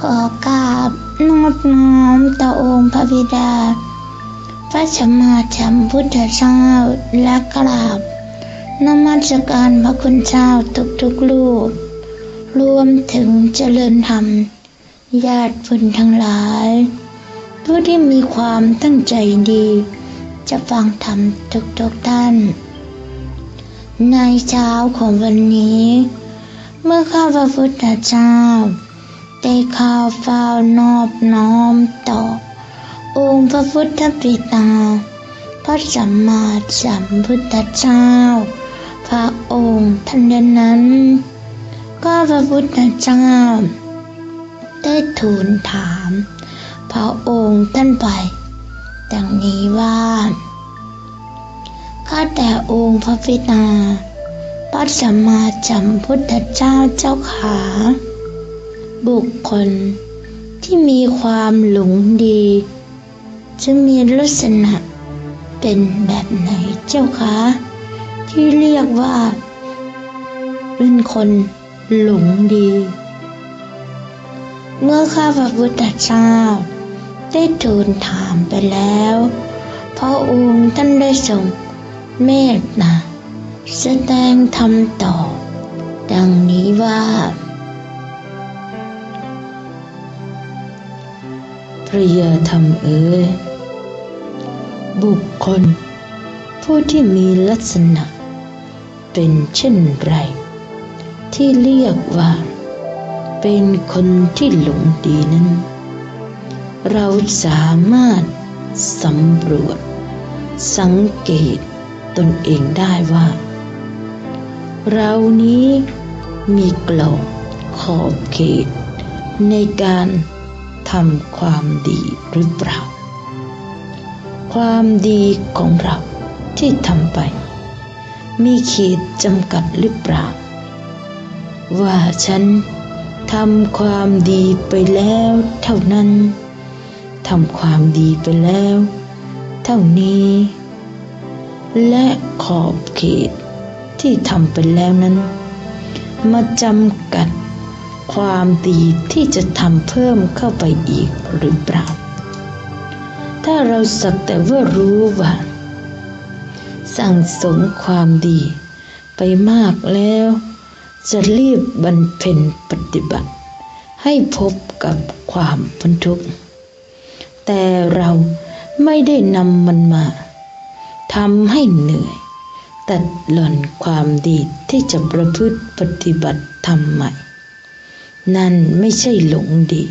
ขอกราบนอบน้อมต่อองค์พระบิดา พระสัมมาสัมพุทธเจ้าและกราบนมัสการพระคุณเจ้าทุกๆลูกรวมถึงเจริญธรรม ญาติพุนทั้งหลาย ผู้ที่มีความตั้งใจดี จะฟังธรรมทุกๆท่าน ในเช้าของวันนี้ เมื่อข้าพระพุทธเจ้า ได้ข้าวเฝ้านอบน้อมต่อ องค์พระพุทธปิตาพระสัมมาสัมพุทธเจ้า พระองค์ท่านนั้น ก็พระพุทธเจ้า ได้ทูลถาม พระองค์ท่านไป ดังนี้ว่า ข้าแต่องค์พระพิตาพระสัมมาสัมพุทธเจ้าเจ้าขา บุคคลที่มีความหลงดี จะมีลักษณะเป็นแบบไหนเจ้าคะ ที่เรียกว่า เป็นคนหลงดี เมื่อข้าพระพุทธเจ้าได้ทูลถามไปแล้วพระองค์ท่านได้ทรงเมตตาแสดงธรรมต่อ ดังนี้ว่า พระยาธรรมเอ๋ยบุคคล ผู้ที่มีลักษณะ เป็นเช่นไร ที่เรียกว่า เป็นคนที่หลงดีนั้น เราสามารถสำรวจ สังเกตตนเองได้ว่า เรานี้มีกรอบขอบเขตในการ ทำความดีหรือเปล่า ความดีของเราที่ทำไป มีขีดจำกัดหรือเปล่า ว่าฉันทำความดีไปแล้วเท่านั้นทำความดีไปแล้ว เท่านี้ และขอบเขตที่ทำไปแล้วนั้น มาจำกัด ความดีที่จะทำเพิ่มเข้าไปอีกหรือเปล่า ถ้าเราสักแต่ว่ารู้ว่า สั่งสมความดีไปมากแล้ว จะรีบบรรเพ็ญปฏิบัติ ให้พบกับความพ้นทุกข์ แต่เราไม่ได้นำมันมาทำให้เหนื่อย ตัดหล่อนความดีที่จะประพฤติปฏิบัติทำใหม่ นั่นไม่ใช่หลงดี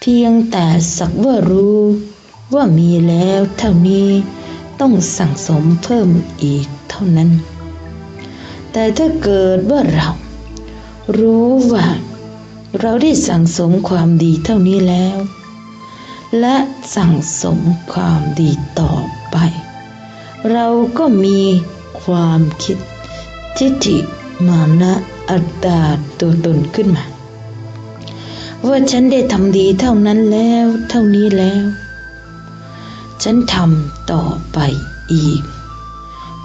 เพียงแต่สักว่ารู้ว่ามีแล้วเท่านี้ต้องสั่งสมเพิ่มอีกเท่านั้น แต่ถ้าเกิดว่าเรา รู้ว่า เราได้สั่งสมความดีเท่านี้แล้ว และสั่งสมความดีต่อไป เราก็มีความคิดทิฏฐิมานะอัตตาตัวตนขึ้นมา ว่าฉันได้ทำดีเท่านั้นแล้ว เท่านี้แล้ว ฉันทำต่อไปอีก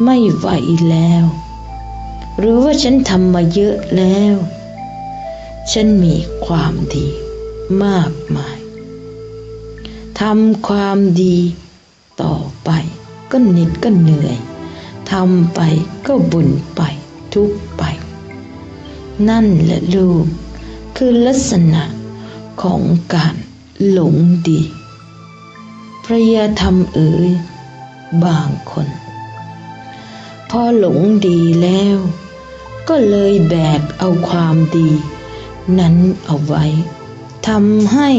ไม่ไหวแล้ว หรือว่าฉันทำมาเยอะแล้ว ฉันมีความดีมากมายทำความดีต่อไป ก็เหนิดก็เหนื่อยทำไปก็บุญไปทุกไป นั่นแหละลูกคือลักษณะ ของการหลงดีพระยาธรรมเอ๋ยบางคน พอหลงดีแล้ว ก็เลยแบกเอาความดี นั้นเอาไว้ทำให้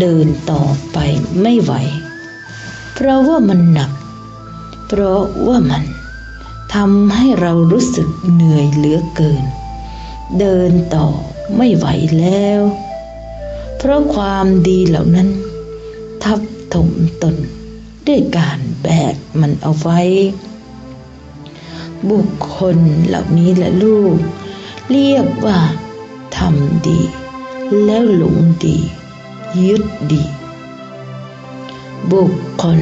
เดินต่อไปไม่ไหว เพราะว่ามันหนัก เพราะว่ามันทำให้เรารู้สึกเหนื่อยเหลือเกิน เดินต่อไม่ไหวแล้ว เพราะความดีเหล่านั้น ทับถมตน ด้วยการแบกมันเอาไว้ บุคคลเหล่านี้แหละลูก เรียกว่าทำดี แล้วหลงดี ยึดดี บุคคล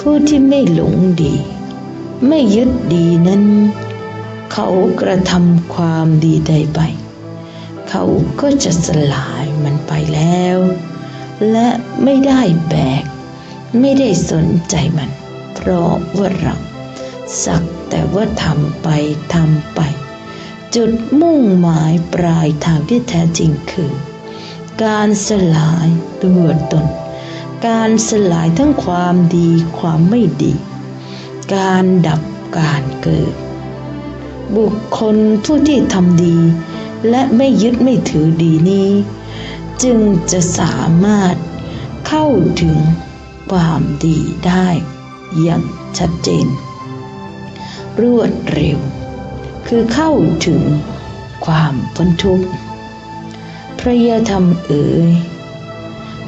ผู้ที่ไม่หลงดี ไม่ยึดดีนั้น เขากระทำความดีใดไป เขเขาก็จะสลาย มันไปแล้ว และไม่ได้แบก ไม่ได้สนใจมัน เพราะว่าเราสักแต่ว่าทำไปทำไป จุดมุ่งหมายปลายทางที่แท้จริงคือ การสลายตัวตน การสลายทั้งความดีความไม่ดี การดับการเกิด บุคคลผู้ที่ทำดี และไม่ยึดไม่ถือดีนี้ จึงจะสามารถเข้าถึงความดีได้อย่างชัดเจน รวดเร็ว คือเข้าถึงความพ้นทุกข์พระยาธรรมเอ๋ย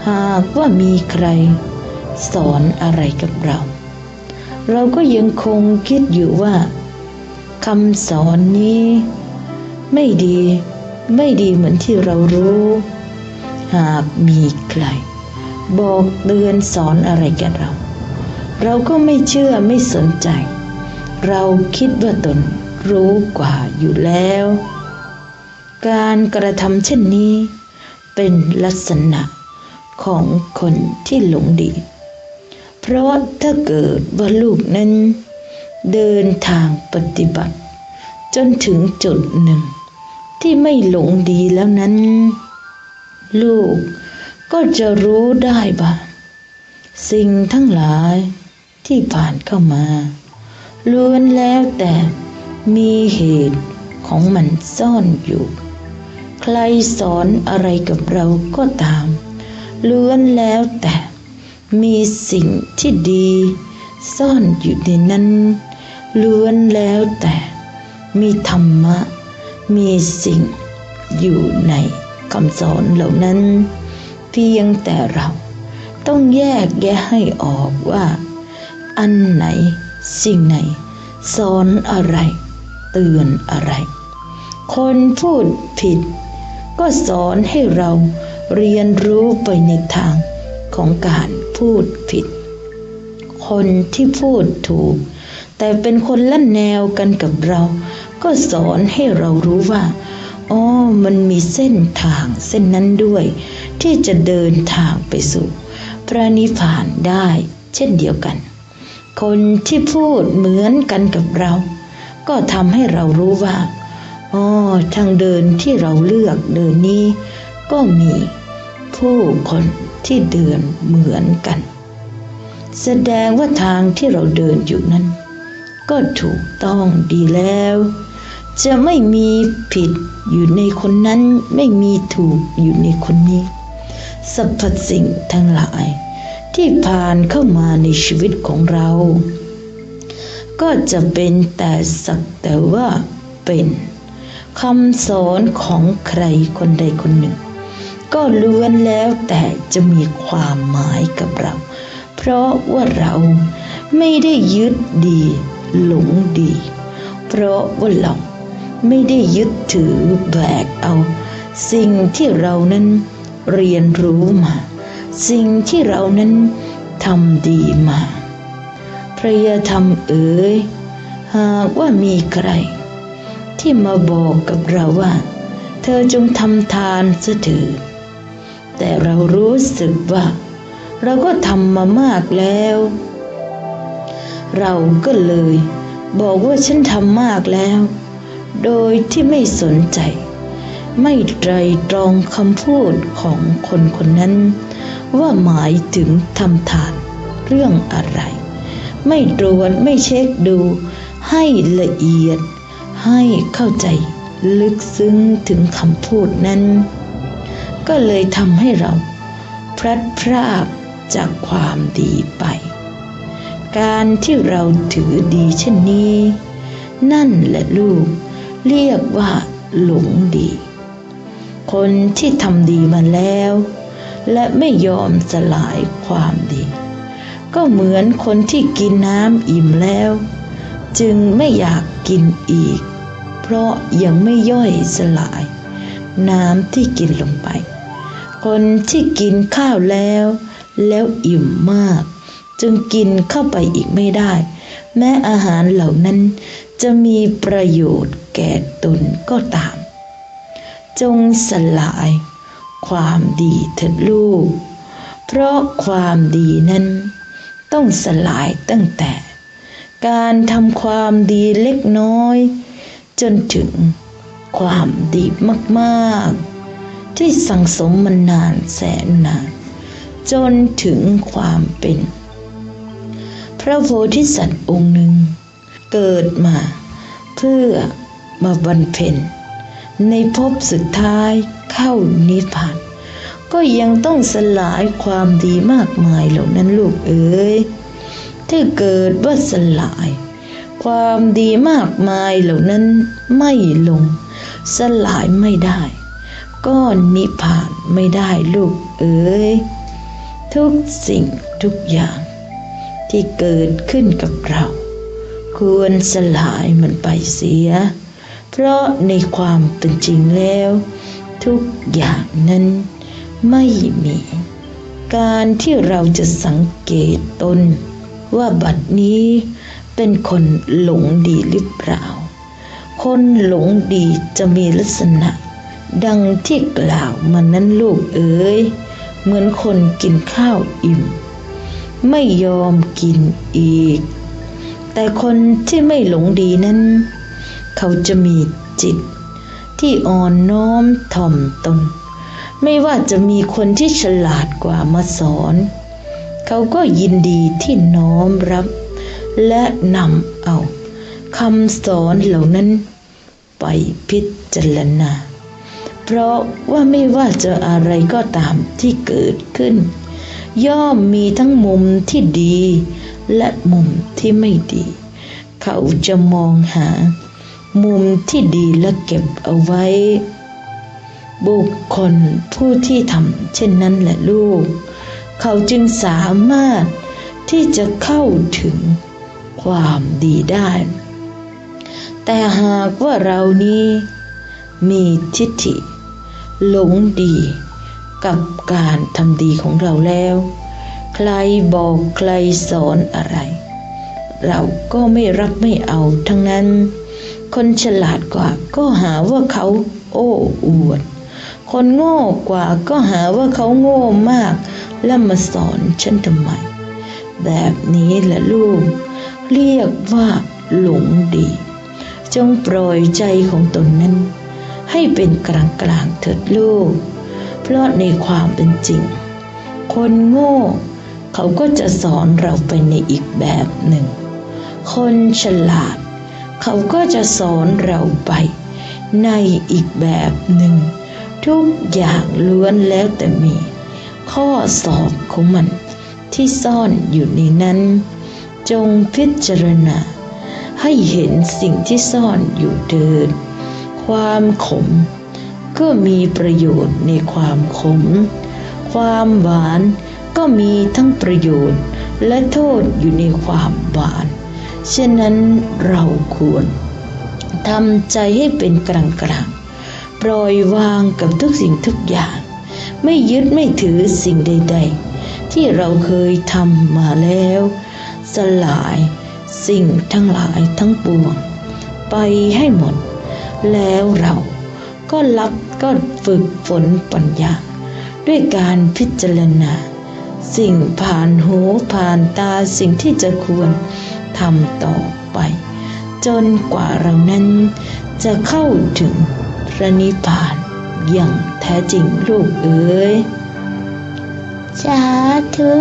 หากว่ามีใครสอนอะไรกับเรา เราก็ยังคงคิดอยู่ว่าคำสอนนี้ ไม่ดีไม่ดีเหมือนที่เรารู้ หากมีใคร บอกเตือนสอนอะไรกับเรา เราก็ไม่เชื่อไม่สนใจ เราคิดว่าตนรู้กว่าอยู่แล้ว การกระทำเช่นนี้ เป็นลักษณะของคนที่หลงดี เพราะถ้าเกิดว่าลูกนั้น เดินทางปฏิบัติ จนถึงจุดหนึ่ง ที่ไม่หลงดีแล้วนั้น ลูก ก็จะรู้ได้ว่าสิ่งทั้งหลายที่ผ่านเข้ามาล้วนแล้วแต่มีเหตุของมันซ่อนอยู่ ใครสอนอะไรกับเราก็ตามล้วนแล้วแต่มีสิ่งที่ดี ซ่อนอยู่ในนั้นล้วนแล้วแต่มีธรรมะ มีสิ่งอยู่ใน คำสอนเหล่านั้น เพียงแต่เราต้องแยกแยะให้ออกว่า อันไหนสิ่งไหน สอนอะไร เตือนอะไร คนพูดผิด ก็สอนให้เราเรียนรู้ไปในทางของการพูดผิด คนที่พูดถูก แต่เป็นคนละแนวกันกับเรา ก็สอนให้เรารู้ว่า มันมีเส้นทางเส้นนั้นด้วย ที่จะเดินทางไปสู่ พระนิพพานได้เช่นเดียวกัน คนที่พูดเหมือนกันกับเรา ก็ทำให้เรารู้ว่าอ๋อทางเดินที่เราเลือกเดินนี้ ก็มีผู้คนที่เดินเหมือนกัน แสดงว่าทางที่เราเดินอยู่นั้น ก็ถูกต้องดีแล้ว จะไม่มีผิดอยู่ในคนนั้นไม่มีถูกอยู่ในคนนี้สรรพสิ่งทั้งหลาย ที่ผ่านเข้ามาในชีวิตของเรา ก็จะเป็นแต่สักแต่ว่าเป็นคำสอนของใครคนใดคนหนึ่ง ก็ล้วนแล้วแต่จะมีความหมายกับเรา เพราะว่าเราไม่ได้ยึดดี หลงดี เพราะว่าเรา ไม่ได้ยึดถือแบกเอา สิ่งที่เรานั้นเรียนรู้มา สิ่งที่เรานั้นทำดีมาพระยาธรรมเอ๋ยหากว่ามีใคร ที่มาบอกกับเราว่า เธอจงทำทานเสถิดแต่เรารู้สึกว่า เราก็ทำมามากแล้ว เราก็เลย บอกว่าฉันทำมากแล้ว โดยที่ไม่สนใจ ไม่ไตรตรองคำพูดของคนคนนั้น ว่าหมายถึงทำทานเรื่องอะไร ไม่ตรวจไม่เช็คดู ให้ละเอียด ให้เข้าใจลึกซึ้งถึงคำพูดนั้น ก็เลยทำให้เรา พลัดพรากจากความดีไป การที่เราถือดีเช่นนี้ นั่นแหละลูก เรียกว่าหลงดี คนที่ทำดีมาแล้ว และไม่ยอมสลายความดี ก็เหมือนคนที่กินน้ำอิ่มแล้ว จึงไม่อยากกินอีก เพราะยังไม่ย่อยสลาย น้ำที่กินลงไป คนที่กินข้าวแล้ว แล้วอิ่มมาก จึงกินเข้าไปอีกไม่ได้ แม้อาหารเหล่านั้นจะมีประโยชน์แก่ตนก็ตาม จงสลาย ความดีเถิดลูก เพราะความดีนั้น ต้องสลายตั้งแต่ การทำความดีเล็กน้อย จนถึงความดีมากๆ ที่สังสมมานานแสนนานจนถึงความเป็น ระโพธิสัตว์องค์หนึ่ง เกิดมา เพื่อมาบรรเพ็ญในภพสุดท้ายเข้านิพพาน ก็ยังต้องสลายความดีมากมายเหล่านั้นลูกเอ๋ยถ้าเกิดว่าสลาย ความดีมากมายเหล่านั้นไม่ลง สลายไม่ได้ ก็นิพพานไม่ได้ลูกเอ๋ยทุกสิ่งทุกอย่าง ที่เกิดขึ้นกับเรา ควรสลายมันไปเสีย เพราะในความเป็นจริงแล้ว ทุกอย่างนั้นไม่มี การที่เราจะสังเกตตน ว่าบัดนี้เป็นคนหลงดีหรือเปล่า คนหลงดีจะมีลักษณะ ดังที่กล่าวมานั้นลูกเอ๋ยเหมือนคนกินข้าวอิ่ม ไม่ยอมกินอีก แต่คนที่ไม่หลงดีนั้น เขาจะมีจิต ที่อ่อนน้อมถ่อมตน ไม่ว่าจะมีคนที่ฉลาดกว่ามาสอน เขาก็ยินดีที่น้อมรับ และนำเอาคำสอนเหล่านั้น ไปพิจารณา เพราะว่าไม่ว่าจะอะไรก็ตามที่เกิดขึ้น ย่อมมีทั้งมุมที่ดี และมุมที่ไม่ดี เขาจะมองหา มุมที่ดีและเก็บเอาไว้ บุคคลผู้ที่ทำเช่นนั้นแหละลูก เขาจึงสามารถที่จะเข้าถึงความดีได้ แต่หากว่าเรานี้มีทิฏฐิหลงดี กับการทำดีของเราแล้ว ใครบอกใครสอนอะไร เราก็ไม่รับไม่เอาทั้งนั้น คนฉลาดกว่าก็หาว่าเขาโอ้อวด คนโง่กว่าก็หาว่าเขาโง่มาก แล้วมาสอนฉันทำไม แบบนี้แหละลูก เรียกว่าหลงดี จงปล่อยใจของตนนั้น ให้เป็นกลางกลางๆเถิดลูก เพราะในความเป็นจริง คนโง่ เขาก็จะสอนเราไปในอีกแบบหนึ่ง คนฉลาด เขาก็จะสอนเราไป ในอีกแบบหนึ่ง ทุกอย่างล้วนแล้วแต่มี ข้อสอบของมันที่ซ่อนอยู่ในนั้น จงพิจารณาให้เห็นสิ่งที่ซ่อนอยู่เดิน ความขม ก็มีประโยชน์ในความขม ความหวานก็มีทั้งประโยชน์และโทษอยู่ในความหวาน ฉะนั้นเราควรทำใจให้เป็นกลางกลางปล่อยวางกับทุกสิ่งทุกอย่าง ไม่ยึดไม่ถือสิ่งใด ๆ ที่เราเคยทำมาแล้ว สลายสิ่งทั้งหลายทั้งปวง ไปให้หมด แล้วเรา ก็รับก็ฝึกฝนปัญญา ด้วยการพิจารณา สิ่งผ่านหูผ่านตาสิ่งที่จะควรทำต่อไป จนกว่าเรานั้นจะเข้าถึงพระนิพพานอย่างแท้จริงลูกเอ๋ยสาธุ